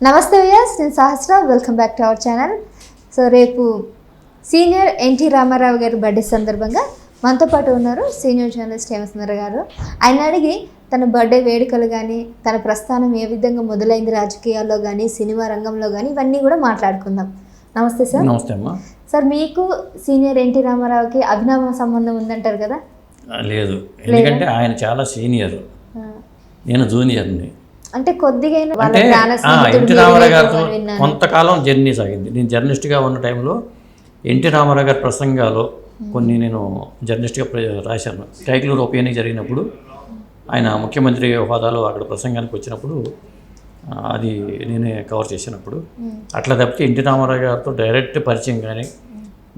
నమస్తే వ్యాస్ నేను Sahasra. Welcome back to our channel so రేపు సీనియర్ ఎన్టీ రామారావు గారి బర్త్డే సందర్భంగా మనతో పాటు ఉన్నారు సీనియర్ జర్నలిస్ట్ హేమసుందర్ గారు. ఆయన అడిగి తన బర్త్డే వేడుకలు కానీ తన ప్రస్థానం ఏ విధంగా మొదలైంది రాజకీయాల్లో కానీ సినిమా రంగంలో కానీ ఇవన్నీ కూడా మాట్లాడుకుందాం. నమస్తే సార్. నమస్తే అమ్మా. సార్ మీకు సీనియర్ ఎన్టీ రామారావుకి అభినవ సంబంధం ఉందంటారు కదా? లేదు. ఎందుకంటే ఆయన చాలా సీనియర్ నేను జూనియర్ని అంటే కొద్దిగా అంటే ఎన్టీ మీరే రామారావు గారితో. కొంతకాలం జర్నీ సాగింది. నేను జర్నలిస్ట్గా ఉన్న టైంలో ఎన్టీ రామారావు గారి ప్రసంగాలు కొన్ని నేను జర్నలిస్ట్గా రాశాను. కైకలూరు ఉప ఎన్నిక జరిగినప్పుడు ఆయన ముఖ్యమంత్రి హోదాలో అక్కడ ప్రసంగానికి వచ్చినప్పుడు అది నేనే కవర్ చేసినప్పుడు అట్లా తప్పితే ఎన్టీ రామారావు గారితో డైరెక్ట్ పరిచయం కానీ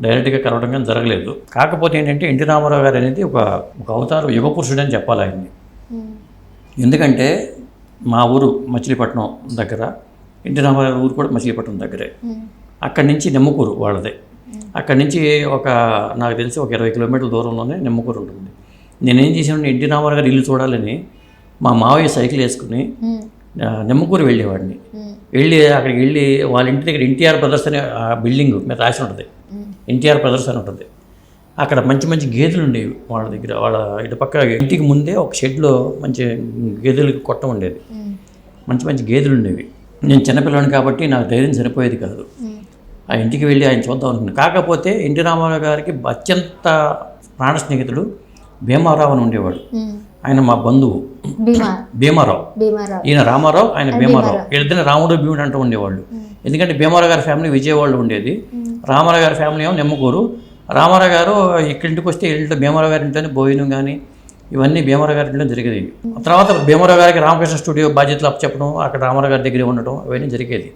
డైరెక్ట్గా కలవడం కానీ జరగలేదు. కాకపోతే ఏంటంటే ఎన్టీ రామారావు గారు అనేది ఒక ఒక అవతారం యుగ పురుషుడు అని చెప్పాలి ఆయన్ని. ఎందుకంటే మా ఊరు మచిలీపట్నం దగ్గర ఎన్టీ రామారావు ఊరు కూడా మచిలీపట్నం దగ్గరే. అక్కడి నుంచి నిమ్మకూరు వాళ్ళదే. అక్కడి నుంచి ఒక నాకు తెలిసి ఒక ఇరవై కిలోమీటర్ల దూరంలోనే నిమ్మకూరు ఉంటుంది. నేనేం చేశాను ఎన్టీ రామారావు గారి ఇల్లు చూడాలని మా మావయ్య సైకిల్ వేసుకుని నిమ్మకూరు వెళ్ళేవాడిని. వెళ్ళి అక్కడికి వెళ్ళి వాళ్ళ ఇంటి దగ్గర ఎన్టీఆర్ బ్రదర్స్ అనే ఆ బిల్డింగ్ మీద రాసి ఉంటుంది. ఎన్టీఆర్ బ్రదర్స్ అని ఉంటుంది. అక్కడ మంచి మంచి గేదెలు ఉండేవి వాళ్ళ దగ్గర వాళ్ళ ఇటు పక్క ఇంటికి ముందే ఒక షెడ్లో మంచి గేదెలకి కొట్ట ఉండేది. మంచి మంచి గేదెలు ఉండేవి. నేను చిన్నపిల్లని కాబట్టి నాకు ధైర్యం సరిపోయేది కాదు. ఆ ఇంటికి వెళ్ళి ఆయన చూద్దాం అనుకున్నాను కాకపోతే ఎన్టీ రామారావు గారికి అత్యంత ప్రాణ స్నేహితుడు భీమారావు అని ఉండేవాడు. ఆయన మా బంధువు. భీమా. భీమారావు. భీమారావు. ఈయన రామారావు ఆయన భీమారావు. వీళ్ళిద్దరిని రాముడు భీముడు అంటూ ఉండేవాళ్ళు. ఎందుకంటే భీమారావు గారి ఫ్యామిలీ విజయవాడలో ఉండేది. రామారావు గారి ఫ్యామిలీ ఏమో నిమ్మకూరు. రామారావు గారు ఇక్కడి ఇంటికి వస్తే ఇంట్లో భీమారావు గారి ఇంట్లోనే భోజనం కానీ ఇవన్నీ భీమారావు గారి ఇంట్లో జరిగేది. తర్వాత భీమారావు గారికి రామకృష్ణ స్టూడియో బాధ్యతలు అప్పచెప్పడం అక్కడ రామారావు గారి దగ్గర ఉండటం ఇవన్నీ జరిగేది.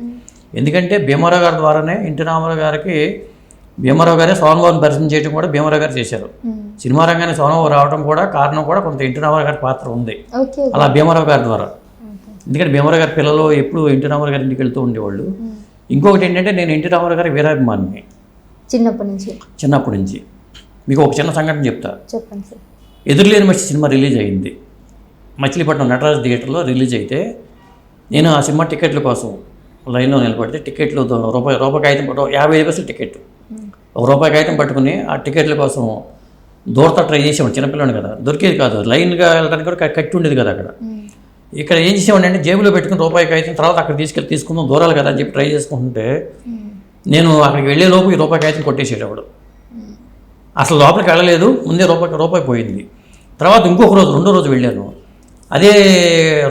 ఎందుకంటే భీమారావు గారి ద్వారానే ఎన్టీ రామారావు గారికి భీమారావు గారే సోమవారం పరిచయం చేయడం కూడా భీమారావు గారు చేశారు. సినిమా రంగానికి సోమవారం రావడం కూడా కారణం కూడా కొంత ఎన్టీ రామారావు గారి పాత్ర ఉంది. అలా భీమారావు గారి ద్వారా. ఎందుకంటే భీమరావు గారి పిల్లలు ఎప్పుడు ఎన్టీ రామారావు గారి ఇంటికి వెళ్తూ ఉండేవాళ్ళు. ఇంకొకటి ఏంటంటే నేను ఎన్టీ రామారావు గారి వీరాభిమానిని. చిన్నప్పటి నుంచి. చిన్నప్పటి నుంచి. మీకు ఒక చిన్న సంఘటన చెప్తా. చెప్పండి సార్. ఎదురులేని మనిషి సినిమా రిలీజ్ అయింది. మచిలీపట్నం నటరాజ్ థియేటర్లో రిలీజ్ అయితే నేను ఆ సినిమా టికెట్ల కోసం లైన్లో నిలబడితే టికెట్లు రూపాయి రూపాయి కాగితం యాభై ఐదు పైసలు టికెట్ ఒక రూపాయి కాగితం పట్టుకుని ఆ టికెట్ల కోసం దూరత ట్రై చేసేవాడు చిన్నపిల్లాడు కదా. దొరికేది కాదు. లైన్గా వెళ్ళడానికి కూడా కట్టి ఉండేది కదా అక్కడ. ఇక్కడ ఏం చేసేవాడిని అంటే జేబులో పెట్టుకుని రూపాయికి అయితే తర్వాత అక్కడ తీసుకెళ్ళి తీసుకుందాం దూరాలు కదా అని చెప్పి ట్రై చేసుకుంటుంటే నేను అక్కడికి వెళ్ళే లోపు ఈ రూపాయికి అయితే కొట్టేసేటప్పుడు అసలు లోపలికి వెళ్ళలేదు ముందే రూపాయి రూపాయి పోయింది. తర్వాత ఇంకొక రోజు రెండో రోజు వెళ్ళాను. అదే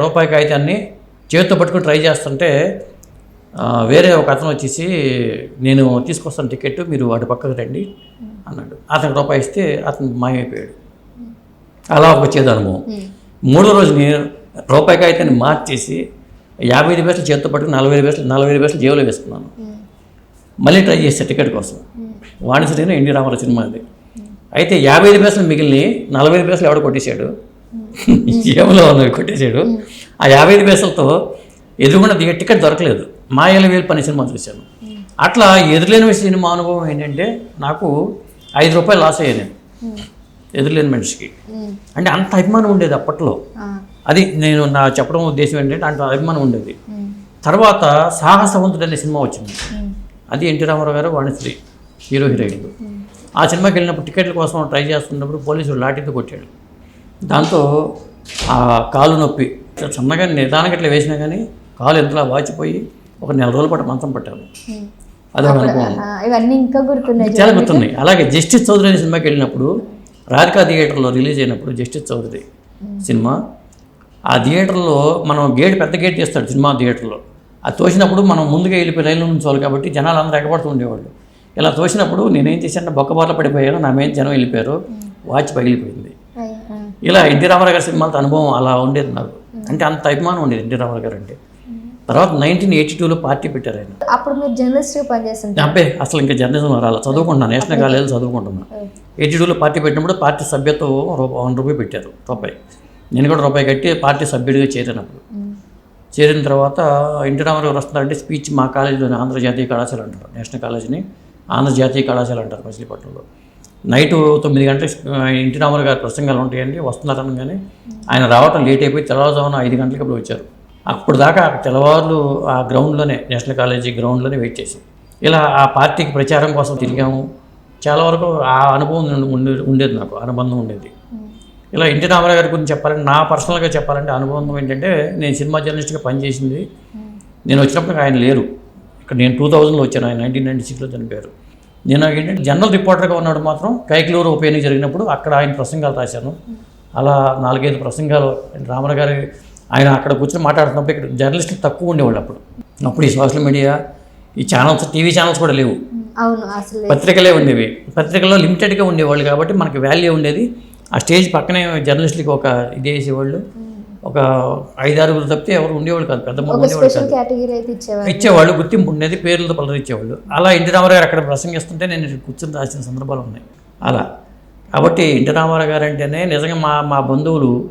రూపాయి కాగితాన్ని చేతితో పట్టుకుని ట్రై చేస్తుంటే వేరే ఒక అతను వచ్చేసి నేను తీసుకొస్తాను టికెట్ మీరు వాటి పక్కకు రండి అన్నాడు. అతనికి రూపాయి ఇస్తే అతను మాయమైపోయాడు. అలా ఒక చేదు అనుభవం మూడో రోజు నేను రూపాయి కాగితాన్ని మార్చేసి యాభై ఐదు పైసలు చేతితో పట్టుకుని నలభై ఐదు పైసలు నలభై ఐదు పైసలు జేబులో వేసుకున్నాను. మళ్ళీ ట్రై చేసే టికెట్ కోసం. ఉమ్, వాణిశ్రీని ఎన్టీ రామారావు సినిమా అది. అయితే యాభై ఐదు పైసలు మిగిలిన నలభై ఐదు పైసలు ఎవడ కొట్టేశాడు. జేబులో ఉన్నవి కొట్టేశాడు. ఆ యాభై ఐదు పైసలతో ఎదురుగుండా దిగే టికెట్ దొరకలేదు. మాయల వేలు పని సినిమా చూశాను. అట్లా ఎదురులేని సినిమా అనుభవం ఏంటంటే నాకు ఐదు రూపాయలు లాస్ అయ్యాను నేను. ఎదురులేని మనిషికి. అంటే అంత అభిమానం ఉండేది అప్పట్లో. అది నేను నా చెప్పడం ఉద్దేశం ఏంటంటే అంత అభిమానం ఉండేది. తర్వాత సాహసవంతుడు అనే సినిమా వచ్చింది. అది ఎన్టీ రామారావు గారు వాణిశ్రీ హీరో హీరోయిన్లు. ఆ సినిమాకి వెళ్ళినప్పుడు టికెట్ల కోసం ట్రై చేస్తున్నప్పుడు పోలీసులు లాఠీతో కొట్టాడు. దాంతో ఆ కాలు నొప్పి సన్నగా నిదానంగా ఇట్లా వేసినా కానీ కాలు ఎంతలా వాచిపోయి ఒక నెల రోజుల పాటు మంచం పట్టాను ఉమ్. అదొక అనుభవం. ఆ, ఇవన్నీ ఇంకా గుర్తున్నాయి చాలా గుర్తున్నాయి. అలాగే జస్టిస్ చౌదరి అనే సినిమాకి వెళ్ళినప్పుడు రాధికా థియేటర్లో రిలీజ్ అయినప్పుడు జస్టిస్ చౌదరి సినిమా ఆ థియేటర్లో మనం గేట్ పెద్ద గేట్ తీస్తాడు సినిమా థియేటర్లో. అది తోసినప్పుడు మనం ముందుగా వెళ్ళిపోయి రైలు నుంచోవాలి కాబట్టి జనాలు అందరూ ఎగబడుతూ ఉండేవాళ్ళు. ఇలా తోసినప్పుడు నేనేం చేశానంటే బొక్కబార్ల పడిపోయాను నా మీద జనం వెళ్ళిపోయారు వాచ్ పగిలిపోయింది. ఇలా ఎన్టీ రామారావు గారి సినిమాలతో అనుభవం అలా ఉండేది నాకు. అంటే అంత అభిమానం ఉండేది ఎన్టీ రామారావు గారు అంటే. తర్వాత నైన్టీన్ ఎయిటీ టూలో పార్టీ పెట్టారు ఆయన. అప్పుడు మీరు జర్నలిస్ట్గా పనిచేస్తుంటారు. అబ్బే అసలు ఇంకా జర్నలిజం రాలా చదువుకుంటున్నాను నేషనల్ కాలేజీలో చదువుకుంటున్నాను. ఎయిటీ టూలో పార్టీ పెట్టినప్పుడు పార్టీ సభ్యత్వం రూపాయి వన్ రూపాయి పెట్టారు రూపాయి. నేను కూడా రూపాయి కట్టి పార్టీ సభ్యుడిగా చేరినప్పుడు. చేరిన తర్వాత ఎన్టీ రామారావు గారు వస్తున్నారంటే స్పీచ్ మా కాలేజీలోని ఆంధ్ర జాతీయ కళాశాల అంటారు నేషనల్ కాలేజీని ఆంధ్ర జాతీయ కళాశాల అంటారు మచిలీపట్నంలో. నైట్ తొమ్మిది గంటలకు ఎన్టీ రామారావు గారి ప్రసంగాలు ఉంటాయండి వస్తున్నారనగానే ఆయన రావటం లేట్ అయిపోయి తెల్లవారుజామున ఐదు గంటలకు అప్పుడు వచ్చారు. అప్పుడు దాకా తెల్లవారులు ఆ గ్రౌండ్లోనే నేషనల్ కాలేజీ గ్రౌండ్లోనే వెయిట్ చేసాం ఇలా ఆ పార్టీకి ప్రచారం కోసం తిరిగాము. చాలా వరకు ఆ అనుభవం ఉండేది నాకు అనుబంధం ఉండేది. ఇలా ఎన్టీ రామారావు గారి గురించి చెప్పాలంటే నా పర్సనల్గా చెప్పాలంటే అనుబంధం ఏంటంటే నేను సినిమా జర్నలిస్ట్గా పనిచేసింది. నేను వచ్చినప్పుడు ఆయన లేరు. ఇక్కడ నేను టూ థౌజండ్లో వచ్చాను ఆయన నైన్టీన్ నైన్టీ సిక్స్లో చనిపోయారు. నేను ఏంటంటే జనరల్ రిపోర్టర్గా ఉన్నాడు మాత్రం కైకిలూరు ఉప ఎన్నిక జరిగినప్పుడు అక్కడ ఆయన ప్రసంగాలు రాశాను. అలా నాలుగైదు ప్రసంగాలు రామారావు గారి ఆయన అక్కడ కూర్చొని మాట్లాడుతున్నప్పుడు ఇక్కడ జర్నలిస్టులు తక్కువ ఉండేవాళ్ళు అప్పుడు. అప్పుడు ఈ సోషల్ మీడియా ఈ ఛానల్స్ టీవీ ఛానల్స్ కూడా లేవు. పత్రికలే ఉండేవి. పత్రికల్లో లిమిటెడ్గా ఉండేవాళ్ళు కాబట్టి మనకి వాల్యూ ఉండేది. ఆ స్టేజ్ పక్కనే జర్నలిస్టులకి ఒక ఇది వేసేవాళ్ళు. ఒక ఐదారుగురు తప్పితే ఎవరు ఉండేవాళ్ళు కాదు పెద్ద ఉండేవాళ్ళు ఇచ్చేవాళ్ళు. గుర్తింపు ఉండేది పేర్లతో పలకరించేవాళ్ళు. అలా ఎన్టీ రామారావు గారు అక్కడ ప్రసంగిస్తుంటే నేను కూర్చొని రాసిన సందర్భాలు ఉన్నాయి. అలా. కాబట్టి ఎన్టీ రామారావు గారు అంటేనే నిజంగా మా మా బంధువులు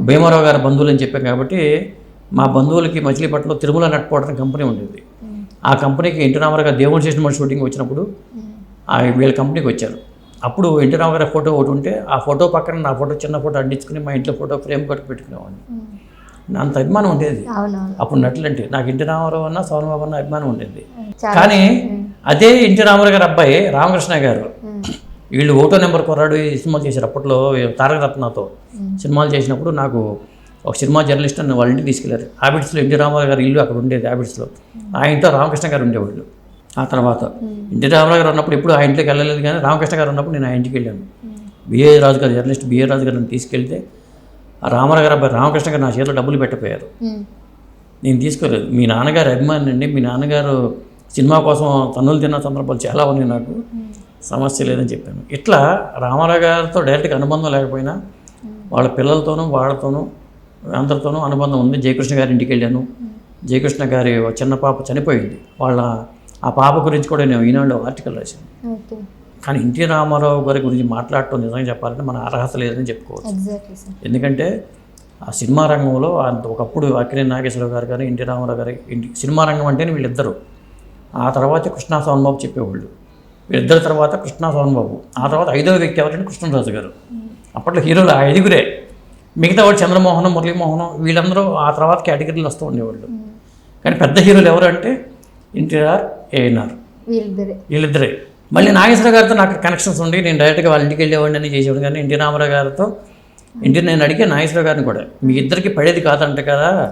భీమారావు గారి బంధువులు అని చెప్పాం కాబట్టి మా బంధువులకి మచిలీపట్నంలో తిరుమల నట్టుకోవడం కంపెనీ ఉండేది. ఆ కంపెనీకి ఎన్టీ రామారావు గారు దేవుడి చేసిన షూటింగ్ వచ్చినప్పుడు ఆ వీళ్ళ కంపెనీకి వచ్చారు. అప్పుడు ఎన్టీ రామారావు ఫోటో ఒకటి ఉంటే ఆ ఫోటో పక్కన నా ఫోటో చిన్న ఫోటో అంటించుకుని మా ఇంట్లో ఫోటో ఫ్రేమ్ కట్టి పెట్టుకునేవాడిని. అంత అభిమానం ఉండేది. అప్పుడు నటులంటే నాకు ఎన్టీ రామారావు అన్న సోమన్ బాబు అన్న అభిమానం ఉండేది. కానీ అదే ఎన్టీ రామారావు గారి అబ్బాయి రామకృష్ణ గారు. వీళ్ళు ఒకటో నెంబర్ కొరాడు ఈ సినిమాలు చేశారు అప్పట్లో తారక రత్నతో. సినిమాలు చేసినప్పుడు నాకు ఒక సినిమా జర్నలిస్ట్ అని వాళ్ళ ఇంటికి తీసుకెళ్ళారు. హ్యాబిట్స్లో ఎన్టీ రామారావు గారి ఇల్లు అక్కడ ఉండేది హ్యాబిట్స్లో ఆ ఇంట్లో రామకృష్ణ గారు ఉండేవాళ్ళు. ఆ తర్వాత. ఎన్టీ రామారావు గారు ఉన్నప్పుడు ఎప్పుడు ఆ ఇంట్లోకి వెళ్ళలేదు కానీ రామకృష్ణ గారు ఉన్నప్పుడు నేను ఆ ఇంటికి వెళ్ళాను. బిఏ రాజు గారు జర్నలిస్ట్ బిఏ రాజు గారిని తీసుకెళ్తే ఆ రామారావు గారు అబ్బాయి రామకృష్ణ గారు నా చేతిలో డబ్బులు పెట్టపోయారు. నేను తీసుకోలేదు. మీ నాన్నగారు అభిమాని అండి. మీ నాన్నగారు సినిమా కోసం తన్నులు తిన్న సందర్భాలు చాలా ఉన్నాయి నాకు. సమస్య లేదని చెప్పాను. ఇట్లా రామారావు గారితో డైరెక్ట్గా అనుబంధం లేకపోయినా వాళ్ళ పిల్లలతోనూ వాళ్ళతోనూ అందరితోనూ అనుబంధం ఉంది. జయకృష్ణ గారి ఇంటికి వెళ్ళాను. జయకృష్ణ గారి చిన్న పాప చనిపోయింది. వాళ్ళ ఆ పాప గురించి కూడా నేను ఈనాడు ఆర్టికల్ రాశాను. కానీ ఎన్టీ రామారావు గారి గురించి మాట్లాడటం నిజంగా చెప్పాలంటే మన అర్హత లేదని చెప్పుకోవచ్చు. ఎందుకంటే ఆ సినిమా రంగంలో అంత ఒకప్పుడు అక్కినేని నాగేశ్వరరావు గారు కానీ ఎన్టీ రామారావు గారి సినిమా రంగం అంటేనే వీళ్ళిద్దరు. ఆ తర్వాత కృష్ణా సోమబాబు చెప్పేవాళ్ళు. వీళ్ళిద్దరి తర్వాత కృష్ణా సోమబాబు. ఆ తర్వాత ఐదో వ్యక్తి ఎవరంటే కృష్ణరాజు గారు. అప్పట్లో హీరోలు ఆ ఐదుగురే. మిగతా వాళ్ళు చంద్రమోహన్ మురళీమోహన్ వీళ్ళందరూ ఆ తర్వాత కేటగిరీలు వస్తూ ఉండేవాళ్ళు. కానీ పెద్ద హీరోలు ఎవరు అంటే ఎన్టీఆర్ ఏఎన్ఆర్. వీళ్ళిద్దరే. మళ్ళీ నాగేశ్వర గారితో నాకు కనెక్షన్స్ ఉండి నేను డైరెక్ట్గా వాళ్ళ ఇంటికి వెళ్ళేవాడిని అని చేసేవాడు కానీ ఎన్టీ రామారావు గారితో ఇంటి నేను అడిగే నాగేశ్వర గారిని కూడా మీ ఇద్దరికి పడేది కాదంట కదా.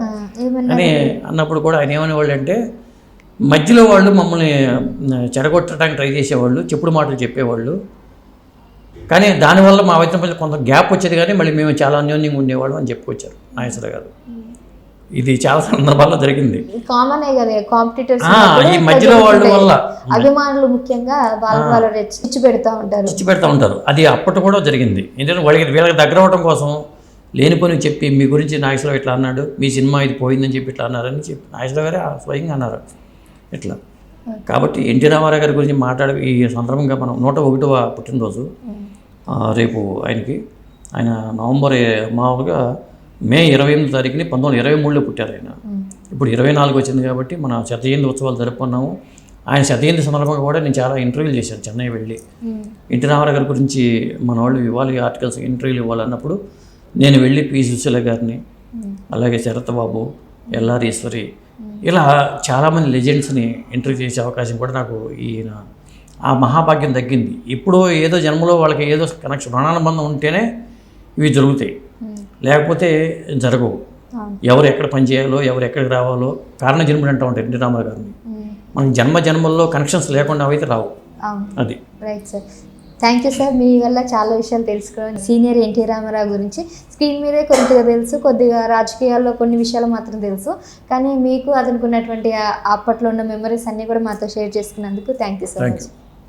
అని అన్నప్పుడు కూడా ఆయన ఏమనేవాళ్ళు అంటే మధ్యలో వాళ్ళు మమ్మల్ని చెడగొట్టడానికి ట్రై చేసేవాళ్ళు చెప్పుడు మాటలు చెప్పేవాళ్ళు. కానీ దానివల్ల మా వైద్యం కొంత గ్యాప్ వచ్చేది కానీ మళ్ళీ మేము చాలా అన్యోన్యంగా ఉండేవాళ్ళం అని చెప్పుకొచ్చారు నాగేశ్వర గారు. ఇది చాలా సందర్భాల్లో జరిగింది. కామన్ కదా కాంపిటీటర్స్ ఆ, ఈ మధ్యలో వాళ్ళ వల్ల. అభిమానులు ముఖ్యంగా వాళ్ళు వాళ్ళు పెడతా ఉంటారు. పెడతా ఉంటారు. అది అప్పటి కూడా జరిగింది. ఎందుకంటే వాళ్ళకి వీళ్ళకి దగ్గర అవ్వడం కోసం లేనిపోని చెప్పి మీ గురించి నాగేశ్వరరావు ఇట్లా అన్నాడు మీ సినిమా ఇది పోయిందని చెప్పి ఇట్లా అన్నారని చెప్పి నాగేశ్వరరావు గారే ఆ స్వయంగా అన్నారు. ఇట్లా. కాబట్టి ఎన్టీ రామారావు గారి గురించి మాట్లాడే ఈ సందర్భంగా మనం నూట ఒకటవ పుట్టినరోజు రేపు ఆయనకి ఆయన నవంబర్ మామూలుగా మే ఇరవై ఎనిమిది తారీఖుని పంతొమ్మిది వందల ఇరవై మూడులో పుట్టారు ఆయన. ఇప్పుడు ఇరవై నాలుగు వచ్చింది కాబట్టి మన శత జయంతి ఉత్సవాలు జరుపుకున్నాము. ఆయన శత జయంతి సందర్భంగా కూడా నేను చాలా ఇంటర్వ్యూలు చేశాను చెన్నై వెళ్ళి. ఎన్టీ రామారావు గారి గురించి మన వాళ్ళు ఇవ్వాలి ఆర్టికల్స్ ఇంటర్వ్యూలు ఇవ్వాలన్నప్పుడు నేను వెళ్ళి పి. సుశీల గారిని అలాగే శరత్ బాబు ఎల్ఆర్ ఈశ్వరి ఇలా చాలామంది లెజెండ్స్ని ఇంటర్వ్యూ చేసే అవకాశం కూడా నాకు ఈయన ఆ మహాభాగ్యం తగ్గింది. ఇప్పుడు ఏదో జన్మలో వాళ్ళకి ఏదో కనెక్షన్ రుణానుబంధం ఉంటేనే ఇవి జరుగుతాయి. లేకపోతే జరగవు. ఎవరు ఎక్కడ పని చేయాలో ఎవరు ఎక్కడికి రావాలో కారణ జన్ముడు అంటూ ఉంటారు ఎన్టీ రామారావు గారిని. మనకి జన్మ జన్మల్లో కనెక్షన్స్ లేకుండా అయితే రావు. అది. Right sir. Thank you sir మీ వల్ల చాలా విషయాలు తెలుసుకోవాలి సీనియర్ ఎన్టీ రామారావు గురించి. స్క్రీన్ మీదే కొద్దిగా తెలుసు కొద్దిగా రాజకీయాల్లో కొన్ని విషయాలు మాత్రం తెలుసు. కానీ మీకు అతనికి ఉన్నటువంటి అప్పట్లో ఉన్న మెమరీస్ అన్నీ కూడా మాతో షేర్ చేసుకున్నందుకు thank you so thank much you